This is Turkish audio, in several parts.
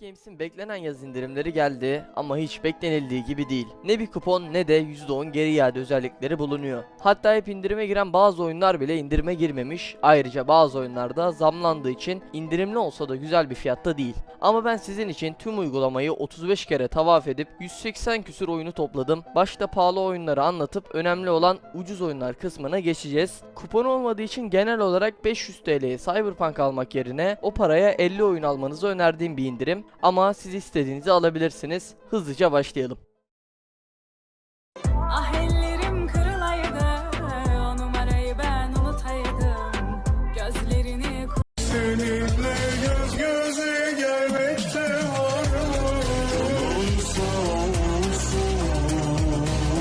Games'in beklenen yaz indirimleri geldi ama hiç beklenildiği gibi değil. Ne bir kupon ne de %10 geri iade özellikleri bulunuyor. Hatta hep indirime giren bazı oyunlar bile indirime girmemiş. Ayrıca bazı oyunlarda zamlandığı için indirimli olsa da güzel bir fiyatta değil. Ama ben sizin için tüm uygulamayı 35 kere tavaf edip 180 küsür oyunu topladım. Başta pahalı oyunları anlatıp önemli olan ucuz oyunlar kısmına geçeceğiz. Kupon olmadığı için genel olarak 500 TL'ye Cyberpunk almak yerine o paraya 50 oyun almanızı önerdiğim bir indirim. Ama siz istediğinizi alabilirsiniz. Hızlıca başlayalım.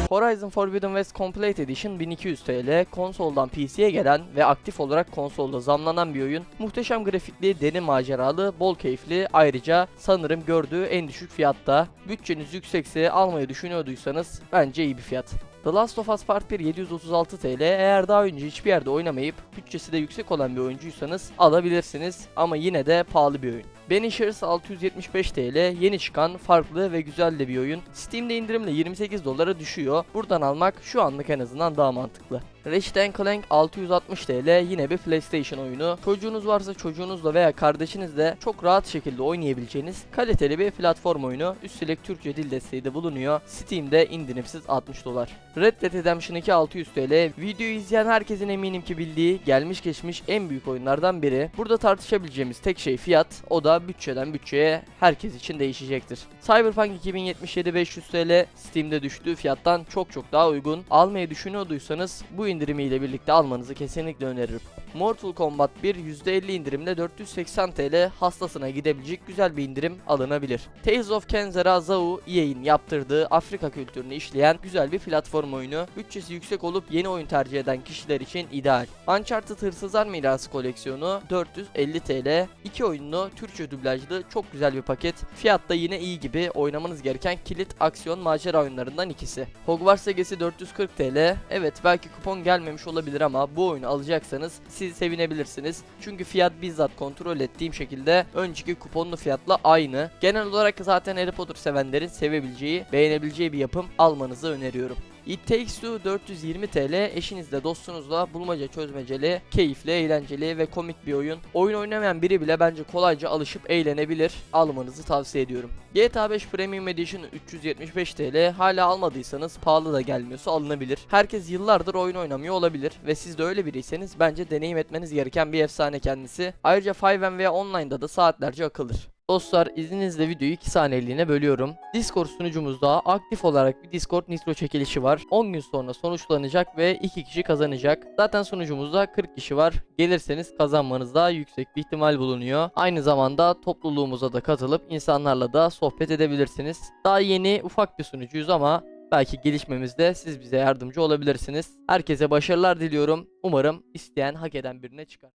Horizon Forbidden West Complete Edition 1200 TL, konsoldan PC'ye gelen ve aktif olarak konsolda zamlanan bir oyun. Muhteşem grafikli, deli maceralı, bol keyifli, ayrıca sanırım gördüğü en düşük fiyatta. Bütçeniz yüksekse almayı düşünüyorduysanız bence iyi bir fiyat. The Last of Us Part 1 736 TL. Eğer daha önce hiçbir yerde oynamayıp bütçesi de yüksek olan bir oyuncuysanız alabilirsiniz ama yine de pahalı bir oyun. Banishers 675 TL yeni çıkan farklı ve güzel de bir oyun. Steam'de indirimle 28 dolara düşüyor. Buradan almak şu anlık en azından daha mantıklı. Ratchet Clank 660 TL yine bir PlayStation oyunu. Çocuğunuz varsa çocuğunuzla veya kardeşinizle çok rahat şekilde oynayabileceğiniz kaliteli bir platform oyunu. Üstelik Türkçe dil desteği de bulunuyor. Steam'de indirimsiz 60 dolar. Red Dead Redemption 2 600 TL. Videoyu izleyen herkesin eminim ki bildiği gelmiş geçmiş en büyük oyunlardan biri. Burada tartışabileceğimiz tek şey fiyat. O da bütçeden bütçeye herkes için değişecektir. Cyberpunk 2077 500 TL Steam'de düştüğü fiyattan çok çok daha uygun. Almayı düşünüyorduysanız bu indirimiyle birlikte almanızı kesinlikle öneririm. Mortal Kombat 1 %50 indirimle 480 TL hastasına gidebilecek güzel bir indirim alınabilir. Tales of Kenzera Zau EA'in yaptırdığı Afrika kültürünü işleyen güzel bir platform oyunu. Bütçesi yüksek olup yeni oyun tercih eden kişiler için ideal. Uncharted Hırsızlar Mirası koleksiyonu 450 TL. İki oyunlu Türkçe dublajlı çok güzel bir paket. Fiyat da yine iyi gibi oynamanız gereken kilit aksiyon macera oyunlarından ikisi. Hogwarts Legacy 440 TL. Evet belki kupon gelmemiş olabilir ama bu oyunu alacaksanız siz sevinebilirsiniz. Çünkü fiyat bizzat kontrol ettiğim şekilde önceki kuponlu fiyatla aynı. Genel olarak zaten Harry Potter sevenlerin sevebileceği, beğenebileceği bir yapım almanızı öneriyorum. It Takes Two 420 TL eşinizle dostunuzla bulmaca çözmeceli, keyifli, eğlenceli ve komik bir oyun. Oyun oynamayan biri bile bence kolayca alışıp eğlenebilir. Almanızı tavsiye ediyorum. GTA 5 Premium Edition 375 TL hala almadıysanız pahalı da gelmiyorsa alınabilir. Herkes yıllardır oyun oynamıyor olabilir ve siz de öyle biriyseniz bence deneyim etmeniz gereken bir efsane kendisi. Ayrıca 5M veya online'da da saatlerce akılır. Dostlar izninizle videoyu 2 saniyeliğine bölüyorum. Discord sunucumuzda aktif olarak bir Discord Nitro çekilişi var. 10 gün sonra sonuçlanacak ve 2 kişi kazanacak. Zaten sunucumuzda 40 kişi var. Gelirseniz kazanmanızda yüksek bir ihtimal bulunuyor. Aynı zamanda topluluğumuza da katılıp insanlarla da sohbet edebilirsiniz. Daha yeni ufak bir sunucuyuz ama Belki gelişmemizde siz bize yardımcı olabilirsiniz. Herkese başarılar diliyorum. Umarım isteyen hak eden birine çıkar.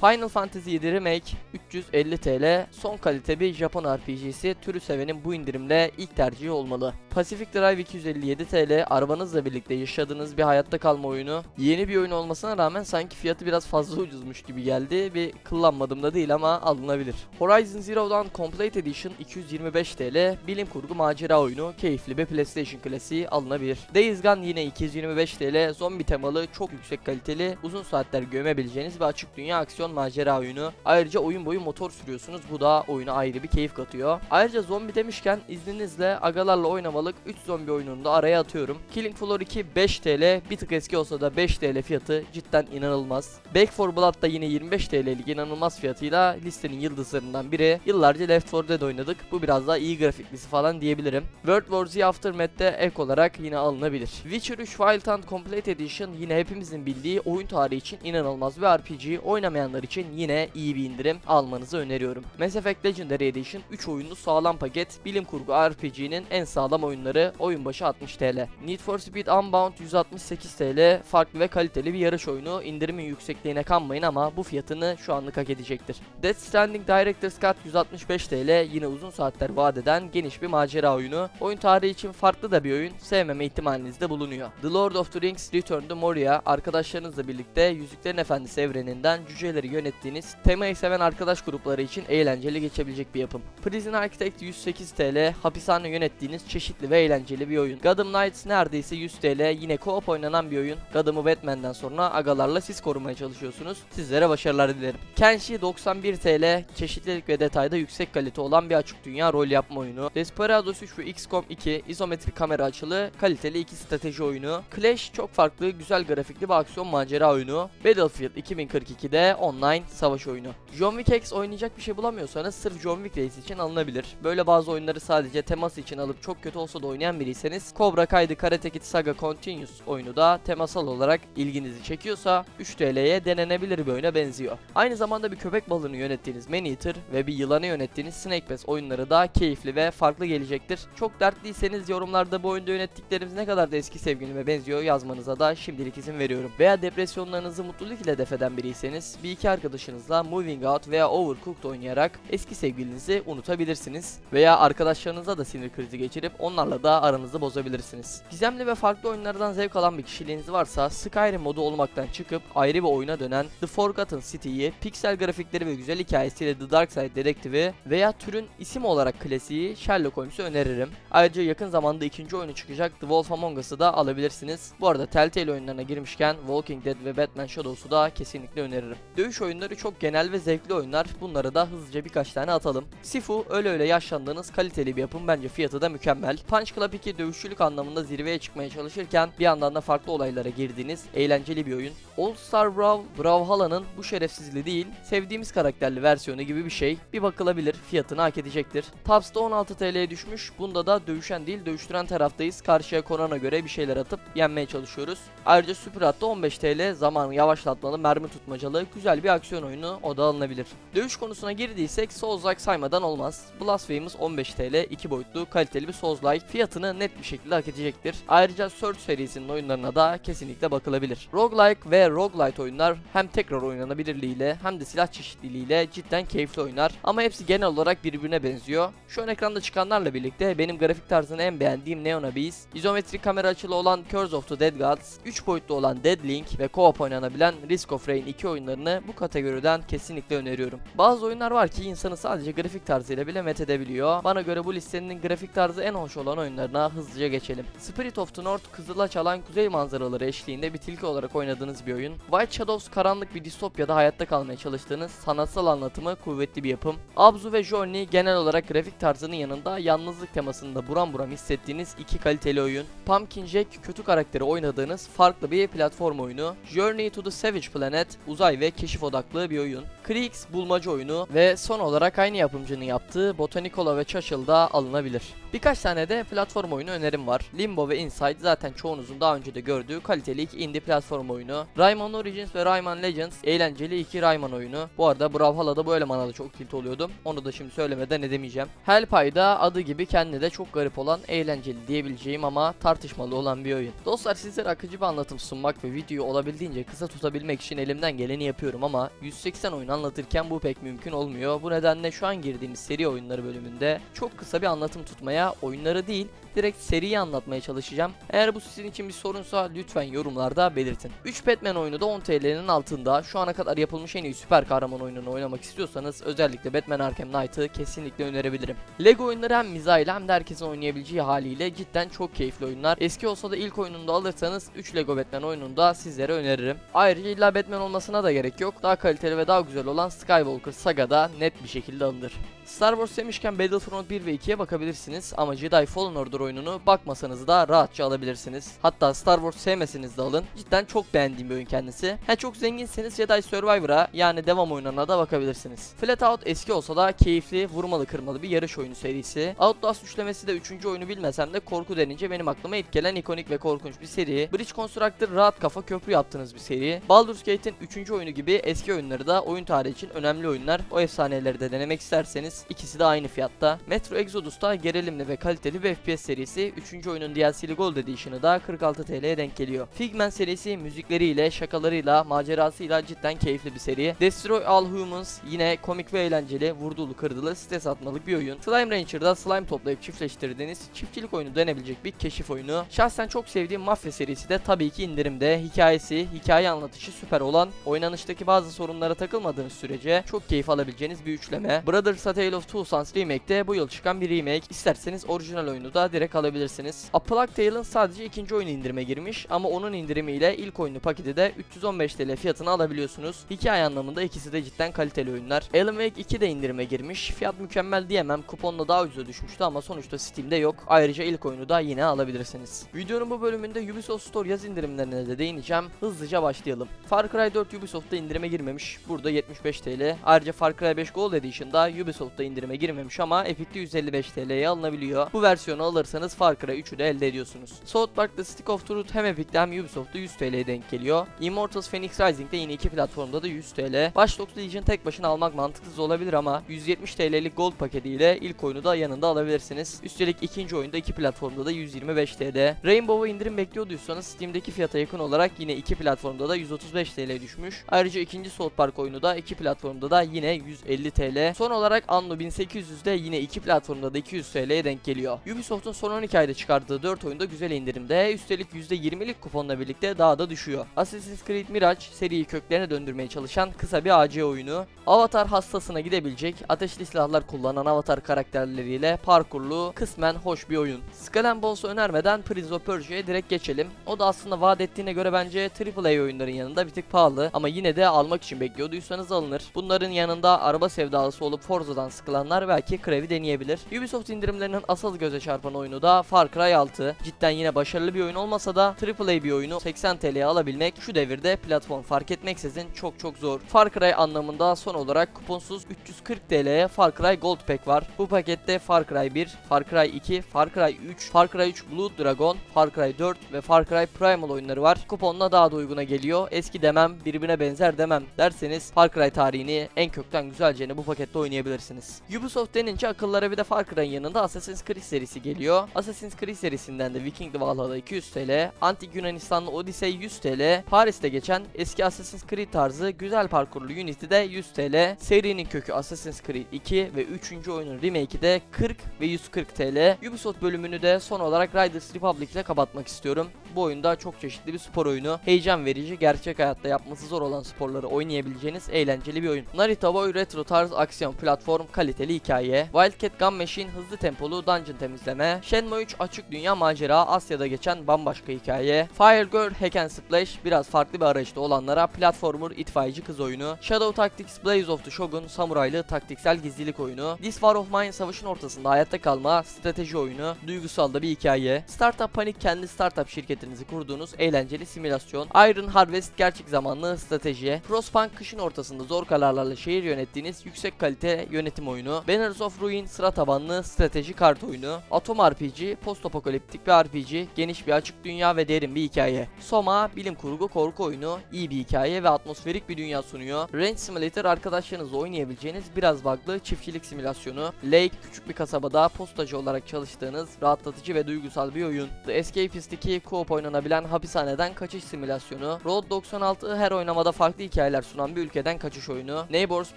Final Fantasy VII Remake 350 TL son kalite bir Japon RPG'si türü sevenin bu indirimle ilk tercihi olmalı. Pacific Drive 257 TL arabanızla birlikte yaşadığınız bir hayatta kalma oyunu. Yeni bir oyun olmasına rağmen sanki fiyatı biraz fazla ucuzmuş gibi geldi. Bir kıllanmadım da değil ama alınabilir. Horizon Zero Dawn Complete Edition 225 TL bilim kurgu macera oyunu keyifli bir PlayStation klasiği alınabilir. Days Gone yine 225 TL zombi temalı çok yüksek kaliteli uzun saatler gömebileceğiniz bir açık dünya aksiyon macera oyunu. Ayrıca oyun boyu motor sürüyorsunuz. Bu da oyuna ayrı bir keyif katıyor. Ayrıca zombi demişken izninizle agalarla oynamalık 3 zombi oyununu da araya atıyorum. Killing Floor 2 5 TL. Bir tık eski olsa da 5 TL fiyatı cidden inanılmaz. Back 4 Blood da yine 25 TL'lik inanılmaz fiyatıyla listenin yıldızlarından biri. Yıllarca Left 4 Dead oynadık. Bu biraz daha iyi grafiklisi falan diyebilirim. World War Z Aftermath'te ek olarak yine alınabilir. Witcher 3 Wild Hunt Complete Edition yine hepimizin bildiği oyun tarihi için inanılmaz bir RPG. Oynamayanlar için yine iyi bir indirim almanızı öneriyorum. Mass Effect Legendary Edition 3 oyunlu sağlam paket bilim kurgu RPG'nin en sağlam oyunları oyun başı 60 TL. Need for Speed Unbound 168 TL. Farklı ve kaliteli bir yarış oyunu. İndirimin yüksekliğine kanmayın ama bu fiyatını şu anlık hak edecektir. Death Stranding Director's Cut 165 TL. Yine uzun saatler vaat eden geniş bir macera oyunu. Oyun tarihi için farklı da bir oyun. Sevmeme ihtimaliniz de bulunuyor. The Lord of the Rings Return to Moria arkadaşlarınızla birlikte Yüzüklerin Efendisi evreninden cüceleri yönettiğiniz temayı seven arkadaş grupları için eğlenceli geçebilecek bir yapım. Prison Architect 108 TL, hapishane yönettiğiniz çeşitli ve eğlenceli bir oyun. Gotham Knights neredeyse 100 TL, yine co-op oynanan bir oyun. Gotham'ı Batman'den sonra agalarla siz korumaya çalışıyorsunuz. Sizlere başarılar dilerim. Kenshi 91 TL, çeşitlilik ve detayda yüksek kalite olan bir açık dünya rol yapma oyunu. Desperados 3 ve XCOM 2, izometrik kamera açılı, kaliteli iki strateji oyunu. Clash çok farklı, güzel grafikli bir aksiyon macera oyunu. Battlefield 2042'de online savaş oyunu. John Wick X oynayacak bir şey bulamıyorsanız sırf John Wick Race için alınabilir. Böyle bazı oyunları sadece teması için alıp çok kötü olsa da oynayan biriyseniz Cobra Kai'de Karate Kid Saga Continuous oyunu da temasal olarak ilginizi çekiyorsa 3 TL'ye denenebilir bir oyuna benziyor. Aynı zamanda bir köpek balığını yönettiğiniz Man Eater ve bir yılanı yönettiğiniz Snake Pass oyunları da keyifli ve farklı gelecektir. Çok dertliyseniz yorumlarda bu oyunda yönettiklerimiz ne kadar da eski sevgilime benziyor yazmanıza da şimdilik izin veriyorum. Veya depresyonlarınızı mutluluk ile defeden biriyseniz bir iki arkadaşınızla Moving Out veya Overcooked oynayarak eski sevgilinizi unutabilirsiniz. Veya arkadaşlarınıza da sinir krizi geçirip onlarla da aranızı bozabilirsiniz. Gizemli ve farklı oyunlardan zevk alan bir kişiliğiniz varsa Skyrim modu olmaktan çıkıp ayrı bir oyuna dönen The Forgotten City'yi piksel grafikleri ve güzel hikayesiyle The Dark Side Dedektifi veya türün isim olarak klasiği Sherlock Holmes'u öneririm. Ayrıca yakın zamanda ikinci oyunu çıkacak The Wolf Among Us'ı da alabilirsiniz. Bu arada Telltale oyunlarına girmişken Walking Dead ve Batman Shadows'u da kesinlikle öneririm. Dövüş oyunları çok genel ve zevkli oyunlar. Bunları da hızlıca birkaç tane atalım. Sifu öyle öyle yaşlandığınız kaliteli bir yapım bence fiyatı da mükemmel. Punch Club 2 dövüşçülük anlamında zirveye çıkmaya çalışırken bir yandan da farklı olaylara girdiğiniz eğlenceli bir oyun. All Star Brawl, Brawlhalla'nın bu şerefsizliği değil, sevdiğimiz karakterli versiyonu gibi bir şey. Bir bakılabilir, fiyatını hak edecektir. Taps'ta 16 TL'ye düşmüş. Bunda da dövüşen değil, dövüştüren taraftayız. Karşıya konana göre bir şeyler atıp yenmeye çalışıyoruz. Ayrıca Super Hot'ta 15 TL, zamanı yavaşlatmalı, mermi tutmacalı, güzel bir aksiyon oyunu, o da alınabilir. Dövüş konusuna girdiysek Souls-like saymadan olmaz. Blasphemous 15 TL, 2 boyutlu, kaliteli bir Souls-like. Fiyatını net bir şekilde hak edecektir. Ayrıca Surge serisinin oyunlarına da kesinlikle bakılabilir. Roguelike ve Roguelite oyunlar hem tekrar oynanabilirliğiyle hem de silah çeşitliliğiyle cidden keyifli oyunlar. Ama hepsi genel olarak birbirine benziyor. Şu an ekranda çıkanlarla birlikte benim grafik tarzını en beğendiğim Neon Abyss, izometrik kamera açılı olan Curse of the Dead Gods, 3 boyutlu olan Dead Link ve co-op oynanabilen Risk of Rain 2 oyunlarını bu kategoriden kesinlikle öneriyorum. Bazı oyunlar var ki insanı sadece grafik tarzıyla bile methedebiliyor. Bana göre bu listenin grafik tarzı en hoş olan oyunlarına hızlıca geçelim. Spirit of the North kızıla çalan kuzey manzaraları eşliğinde bir tilki olarak oynadığınız bir oyun. White Shadows karanlık bir distopyada hayatta kalmaya çalıştığınız sanatsal anlatımı kuvvetli bir yapım. Abzu ve Journey genel olarak grafik tarzının yanında yalnızlık temasında buram buram hissettiğiniz iki kaliteli oyun. Pumpkin Jack kötü karakteri oynadığınız farklı bir platform oyunu. Journey to the Savage Planet uzay ve keşif odaklı bir oyun. Kriegs bulmaca oyunu ve son olarak aynı yapımcının yaptığı Botanicola ve Churchill'da alınabilir. Birkaç tane de platform oyunu önerim var. Limbo ve Inside zaten çoğunuzun daha önce de gördüğü kaliteli iki indie platform oyunu. Rayman Origins ve Rayman Legends eğlenceli iki Rayman oyunu. Bu arada Brawlhalla'da bu elemana da çok tilt oluyordum. Onu da şimdi söylemeden edemeyeceğim. Hellpie'da adı gibi kendi de çok garip olan eğlenceli diyebileceğim ama tartışmalı olan bir oyun. Dostlar sizlere akıcı bir anlatım sunmak ve videoyu olabildiğince kısa tutabilmek için elimden geleni yapıyorum ama 180 oyun anlatırken bu pek mümkün olmuyor. Bu nedenle şu an girdiğimiz seri oyunları bölümünde çok kısa bir anlatım tutmaya, oyunları değil direkt seriyi anlatmaya çalışacağım. Eğer bu sizin için bir sorunsa lütfen yorumlarda belirtin. 3 Batman oyunu da 10 TL'nin altında. Şu ana kadar yapılmış en iyi süper kahraman oyununu oynamak istiyorsanız özellikle Batman Arkham Knight'ı kesinlikle önerebilirim. Lego oyunları hem mizahıyla hem de herkesin oynayabileceği haliyle cidden çok keyifli oyunlar. Eski olsa da ilk oyununda alırsanız 3 Lego Batman oyununu da sizlere öneririm. Ayrıca illa Batman olmasına da gerek yok. Daha kaliteli ve daha güzel olan Skywalker Saga'da net bir şekilde alınır. Star Wars demişken Battlefront 1 ve 2'ye bakabilirsiniz ama Jedi Fallen Order oyununu bakmasanız da rahatça alabilirsiniz. Hatta Star Wars sevmeseniz de alın. Cidden çok beğendiğim bir oyun kendisi. Ha çok zenginseniz Jedi Survivor'a yani devam oyunlarına da bakabilirsiniz. Flatout eski olsa da keyifli, vurmalı kırmalı bir yarış oyunu serisi. Outlast üçlemesi de 3. oyunu bilmesem de korku denince benim aklıma ilk gelen ikonik ve korkunç bir seri. Bridge Constructor rahat kafa köprü yaptığınız bir seri. Baldur's Gate'in 3. oyunu gibi eski oyunları da oyun tarihi için önemli oyunlar. O efsaneleri de denemek isterseniz ikisi de aynı fiyatta. Metro Exodus'ta gerilimli ve kaliteli bir FPS serisi. 3. oyunun DLC'li Gold Edition'ı da 46 TL'ye denk geliyor. Figment serisi müzikleriyle, şakalarıyla, macerasıyla cidden keyifli bir seri. Destroy All Humans yine komik ve eğlenceli, vurdulu kırdılı, stres atmalık bir oyun. Slime Rancher'da slime toplayıp çiftleştirdiğiniz çiftçilik oyunu denebilecek bir keşif oyunu. Şahsen çok sevdiğim Mafya serisi de tabii ki indirimde. Hikayesi, hikaye anlatışı süper olan, oynanıştaki bazı sorunlara takılmadığınız sürece çok keyif alabileceğiniz bir üçleme. Brothers A Tale of Two Sons Remake'de bu yıl çıkan bir remake. İsterseniz orijinal oyunu da direkt alabilirsiniz. A Plague Tale'ın sadece ikinci oyunu indirime girmiş ama onun indirimiyle ilk oyunu paketi de 315 TL fiyatına alabiliyorsunuz. Hikaye anlamında ikisi de cidden kaliteli oyunlar. Alan Wake 2 de indirime girmiş. Fiyat mükemmel diyemem. Kuponla daha ucuza düşmüştü ama sonuçta Steam'de yok. Ayrıca ilk oyunu da yine alabilirsiniz. Videonun bu bölümünde Ubisoft Store yaz indirimlerine de değineceğim. Hızlıca başlayalım. Far Cry 4 Ubisoft'ta indirime girmemiş. Burada 75 TL. Ayrıca Far Cry 5 Gold Edition'da Ubisoft'ta indirime girmemiş ama Epic'te 155 TL'ye alınabiliyor. Bu versiyonu alırsanız Far Cry 3'ü de elde ediyorsunuz. South Park The Stick of Truth hem Epic'te hem Ubisoft'ta 100 TL'ye denk geliyor. Immortals Phoenix Rising'de yine iki platformda da 100 TL. Watch Dogs Legion tek başına almak mantıksız olabilir ama 170 TL'lik Gold paketiyle ilk oyunu da yanında alabilirsiniz. Üstelik ikinci oyunda iki platformda da 125 TL. Rainbow'a indirim bekliyorduysanız Steam'deki fiyata yakın olarak yine iki platformda da 135 TL düşmüş. Ayrıca ikinci South Park oyunu da iki platformda da yine 150 TL. Son olarak Anno 1800'de yine iki platformda da 200 TL'ye denk geliyor. Ubisoft'un son 12 ayda çıkardığı 4 oyunda güzel indirimde. Üstelik %20'lik kuponla birlikte daha da düşüyor. Assassin's Creed Mirage seriyi köklerine döndürmeye çalışan kısa bir AC oyunu. Avatar hastasına gidebilecek ateşli silahlar kullanan avatar karakterleriyle parkurlu kısmen hoş bir oyun. Skull Bones'u önermeden Prince of Persia'ya direkt geçelim. O da aslında vaat ettiğine göre bence AAA oyunların yanında bir tık pahalı ama yine de almak için bekliyorduysanız alınır. Bunların yanında araba sevdalısı olup Forza'dan sıkılanlar belki Crev'i deneyebilir. Ubisoft indirimlerinin asıl göze çarpan oyunu da Far Cry 6. Cidden yine başarılı bir oyun olmasa da AAA bir oyunu 80 TL'ye alabilmek şu devirde platform fark etmeksizin çok çok zor. Far Cry anlamında son olarak kuponsuz 340 TL'ye Far Cry Gold Pack var. Bu pakette Far Cry 1, Far Cry 2, Far Cry 3, Far Cry 3 Blood Dragon, Far Cry 4 ve Far Cry Primal oyunları var. Kuponla daha da uyguna geliyor. Eski demem, birbirine benzer demem derseniz Far Cry tarihini en kökten güzelce bu pakette oynayabilirsiniz. Ubisoft denince akıllara bir de Far Cry'ın yanında Assassin's Creed serisi geliyor. Assassin's Creed serisinden de Viking Valhalla 200 TL, Antik Yunanistanlı Odyssey 100 TL, Paris'te geçen eski Assassin's Creed tarzı güzel parkurlu Unity'de 100 TL, serinin kökü Assassin's Creed 2 ve 3. oyunun remake'i de 40 ve 140 TL. Ubisoft bölümünü de son olarak Riders Republic ile kapatmak istiyorum. Bu oyunda çok çeşitli bir spor oyunu. Heyecan verici, gerçek hayatta yapması zor olan sporları oynayabileceğiniz eğlenceli bir oyun. Narita Boy retro tarz aksiyon platform kaliteli hikaye. Wildcat Gun Machine hızlı tempolu dungeon temizleme. Shenmue 3 açık dünya macera Asya'da geçen bambaşka hikaye. Fire Girl Hack and Splash biraz farklı bir arayışta olanlara platformer itfaiyeci kız oyunu. Shadow Tactics Blaze of the Shogun samuraylı taktiksel gizlilik oyunu. This War of Mine savaşın ortasında hayatta kalma strateji oyunu. Duygusal da bir hikaye. Startup Panic kendi startup şirketinizi kurduğunuz eğlenceli simülasyon. Iron Harvest gerçek zamanlı strateji. Frostpunk kışın ortasında zor kararlarla şehir yönettiğiniz yüksek kalite yönetim oyunu. Banners of Ruin sıra tabanlı strateji kart oyunu. Atom RPG, post apokaliptik bir RPG, geniş bir açık dünya ve derin bir hikaye. Soma, bilim kurgu korku oyunu, iyi bir hikaye ve atmosferik bir dünya sunuyor. Range Simulator arkadaşlarınızla oynayabileceğiniz biraz bug'lı çiftçilik simülasyonu. Lake, küçük bir kasabada postacı olarak çalıştığınız rahatlatıcı ve duygusal bir oyun. The Escapist 2, co-op oynanabilen hapishaneden kaçış simülasyonu. Road 96 her oynamada farklı hikayeler sunan bir ülkeden kaçış oyunu. Neighbors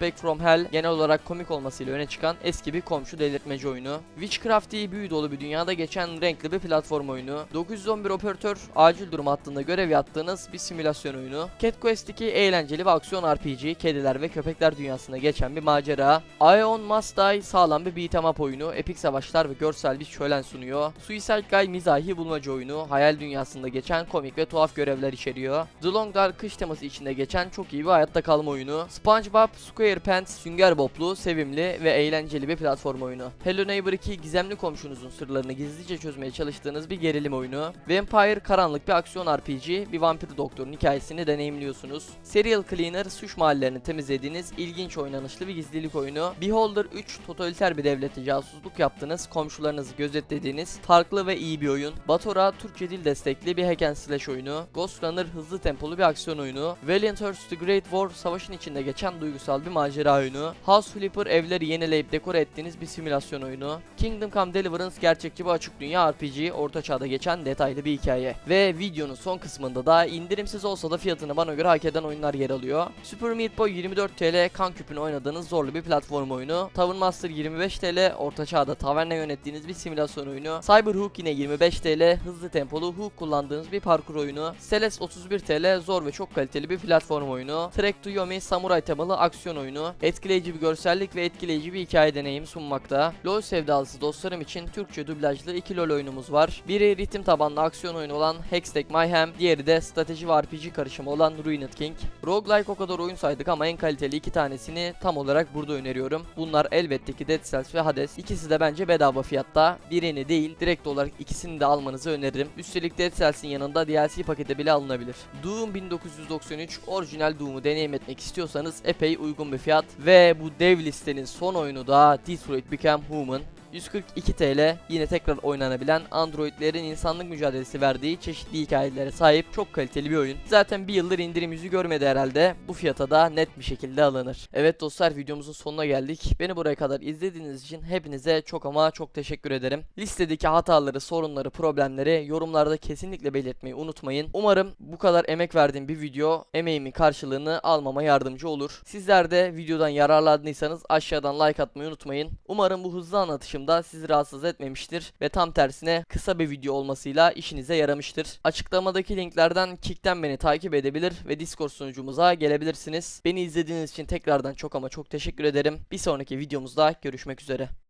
Back From Hell genel olarak komik olmasıyla öne çıkan eski bir komşu delirtmeci oyunu. Witchcraft'i büyü dolu bir dünyada geçen renkli bir platform oyunu. 911 operatör acil durum hattında görev yaptığınız bir simülasyon oyunu. Cat Quest 2 eğlenceli bir aksiyon RPG, kediler ve köpekler dünyasında geçen bir macera. Ion Must Die sağlam bir beat'em up oyunu, epik savaşlar ve görsel bir şölen sunuyor. Suicide Guy mizahi bulmaca oyunu, hayal dünyasında geçen komik ve tuhaf görevler içeriyor. The Long Dark kış teması içinde geçen çok iyi bir hayatta kalma oyunu. SpongeBob SquarePants sünger boblu, sevimli ve eğlenceli bir platform oyunu. Hello Neighbor 2 gizemli komşunuzun sırlarını gizlice çözmeye çalıştığınız bir gerilim oyunu. Vampire karanlık bir aksiyon RPG, bir vampir doktorun hikayesini deneyimliyorsunuz. Serial Cleaner suç mahallelerini temizlediğiniz ilginç oynanışlı bir gizlilik oyunu. Beholder 3 totaliter bir devlete casusluk yaptığınız, komşularınızı gözetlediğiniz farklı ve iyi bir oyun. Batora Türkçe dil destekli bir hack and slash oyunu. Ghost Runner hızlı tempolu bir aksiyon oyunu. Valiant Hearts The Great War savaşın içinde geçen duygusal bir macera oyunu. House Flipper evleri yenileyip dekore ettiğiniz bir simülasyon oyunu. Kingdom Come Deliverance Deliverance gerçekçi bir açık dünya RPG, orta çağda geçen detaylı bir hikaye. Ve videonun son kısmında da indirimsiz olsa da fiyatını bana göre hak eden oyunlar yer alıyor. Super Meat Boy 24 TL kan küpünü oynadığınız zorlu bir platform oyunu. Tavern Master 25 TL, orta çağda taverna yönettiğiniz bir simülasyon oyunu. Cyberhook yine 25 TL, hızlı tempolu hook kullandığınız bir parkur oyunu. Celeste 31 TL, zor ve çok kaliteli bir platform oyunu. Trek to Yomi samuray temalı aksiyon oyunu. Etkileyici bir görsellik ve etkileyici bir hikaye deneyim sunmakta. LoL sevdalısı dostlarım için Türkçe dublajlı iki LoL oyunumuz var. Biri ritim tabanlı aksiyon oyunu olan Hextech Mayhem, diğeri de strateji ve RPG karışımı olan Ruined King. Roguelike o kadar oyun saydık ama en kaliteli iki tanesini tam olarak burada öneriyorum. Bunlar elbette ki Dead Cells ve Hades. İkisi de bence bedava fiyatta. Birini değil, direkt olarak ikisini de almanızı öneririm. Üstelik Dead Cells'in yanında DLC paketi bile alınabilir. Doom 1993 orijinal Doom'u deneyim etmek istiyorsanız epey uygun bir fiyat. Ve bu dev listenin son oyunu da Detroit Become Human. 142 TL yine tekrar oynanabilen Androidlerin insanlık mücadelesi verdiği çeşitli hikayelere sahip çok kaliteli bir oyun. Zaten bir yıldır indirim yüzü görmedi herhalde. Bu fiyata da net bir şekilde alınır. Evet dostlar videomuzun sonuna geldik. Beni buraya kadar izlediğiniz için hepinize çok ama çok teşekkür ederim. Listedeki hataları, sorunları, problemleri yorumlarda kesinlikle belirtmeyi unutmayın. Umarım bu kadar emek verdiğim bir video emeğimin karşılığını almama yardımcı olur. Sizler de videodan yararlandıysanız aşağıdan like atmayı unutmayın. Umarım bu hızlı anlatışım da sizi rahatsız etmemiştir ve tam tersine kısa bir video olmasıyla işinize yaramıştır. Açıklamadaki linklerden Kick'ten beni takip edebilir ve Discord sunucumuza gelebilirsiniz. Beni izlediğiniz için tekrardan çok ama çok teşekkür ederim. Bir sonraki videomuzda görüşmek üzere.